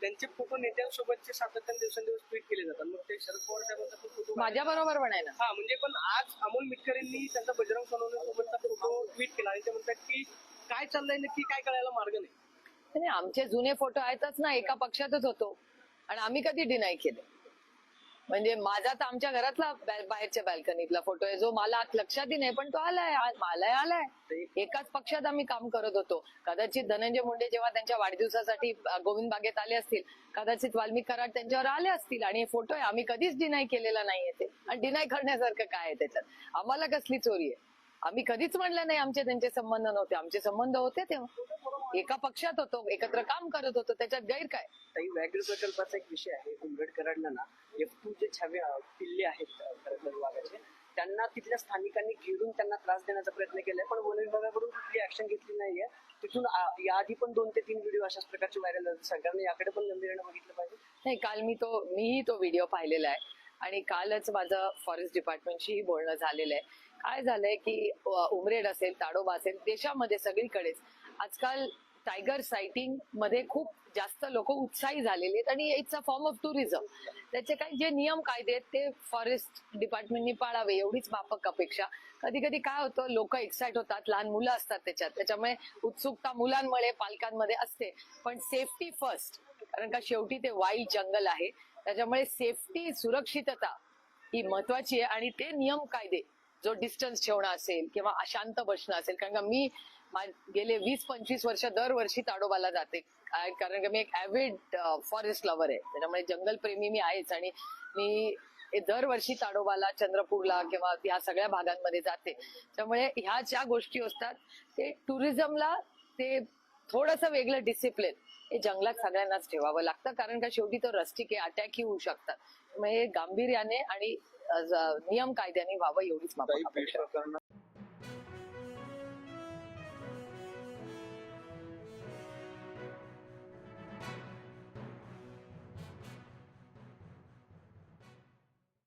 त्यांचे फोटो नेत्यांसोबतचे सातत्याने दिवसेंदिवस ट्विट केले जातात. मग ते शरद पवार साहेबांचा पण फोटो माझ्या बरोबर ना. हा म्हणजे पण आज अमोल मिटकरींनी त्यांचा बजरंग सोनवणे सोबतचा फोटो ट्विट केला आणि ते म्हणतात की काय चाललंय नक्की काय कळायला मार्ग नाही. नाही आमचे जुने फोटो आहेतच ना एका पक्षातच होतो. आणि आम्ही कधी डिनाय केले. म्हणजे माझा तर आमच्या घरातला बाहेरच्या बॅल्कनीतला फोटो आहे. जो मला लक्षातही नाही पण तो आलाय मलाही आलाय. एकाच पक्षात आम्ही काम करत होतो. कदाचित धनंजय मुंडे जेव्हा त्यांच्या वाढदिवसासाठी गोविंद बागेत आले असतील कदाचित वाल्मिक कराड त्यांच्यावर आले असतील आणि हे फोटो आहे आम्ही कधीच डिनाय केलेला नाहीये ते. आणि डिनाय करण्यासारखं काय आहे त्याच्यात? आम्हाला कसली चोरी आहे? आम्ही कधीच म्हणलं नाही आमचे त्यांचे संबंध नव्हते. आमचे संबंध होते तेव्हा. एका पक्षात होतो एकत्र काम करत होतो त्याच्यात गैर काय काही व्याघ्र प्रकल्पाचा एक विषय आहे. उंबरकरांना ना एफ टू जे छावे अं, पिल्ले आहेत वाघाचे त्यांना तिथल्या स्थानिकांनी घेरून त्यांना त्रास देण्याचा प्रयत्न केलाय पण वन विभागाकडून कुठली ऍक्शन घेतली नाहीये. तिथून याआधी पण दोन ते तीन व्हिडिओ अशाच प्रकारचे व्हायरल झाले. सरकारने याकडे पण गंभीरने बघितलं पाहिजे. नाही काल मी तो मीही तो व्हिडिओ पाहिलेला आहे. आणि कालच माझं फॉरेस्ट डिपार्टमेंटशीही बोलणं झालेलं आहे. काय झालंय की उमरेड असेल ताडोबा असेल देशामध्ये सगळीकडेच. आजकाल टायगर सायटिंगमध्ये खूप जास्त लोक उत्साही झालेले आहेत आणि it's a form of tourism त्याचे काही जे नियम कायदे आहेत ते फॉरेस्ट डिपार्टमेंटनी पाळावे एवढीच माफक अपेक्षा. कधी कधी काय होतं लोक एक्साइट होतात लहान मुलं असतात त्याच्यात. त्याच्यामुळे उत्सुकता मुलांमुळे पालकांमध्ये असते. पण सेफ्टी फर्स्ट कारण का शेवटी ते वाईल्ड जंगल आहे. त्याच्यामुळे सेफ्टी सुरक्षितता ही महत्वाची आहे आणि ते नियम कायदे जो डिस्टन्स ठेवणं असेल किंवा अशांत बसणं असेल कारण का मी मा- गेले वीस पंचवीस वर्ष दरवर्षी ताडोबाला जाते. कारण का मी एक ॲव्हिड फॉरेस्ट लवर आहे. त्याच्यामुळे जंगलप्रेमी मी आहेच आणि मी दरवर्षी ताडोबाला चंद्रपूरला किंवा या सगळ्या भागांमध्ये जाते. त्यामुळे ह्या ज्या गोष्टी असतात ते टुरिझमला ते थोडस वेगळं डिसिप्लिन हे जंगलात सगळ्यांनाच ठेवावं लागतं. कारण का शेवटी तो रस्टिके अटॅकही होऊ शकतात. म्हणजे हे गांभीर्याने आणि नियम कायद्याने व्हावं एवढीच माफक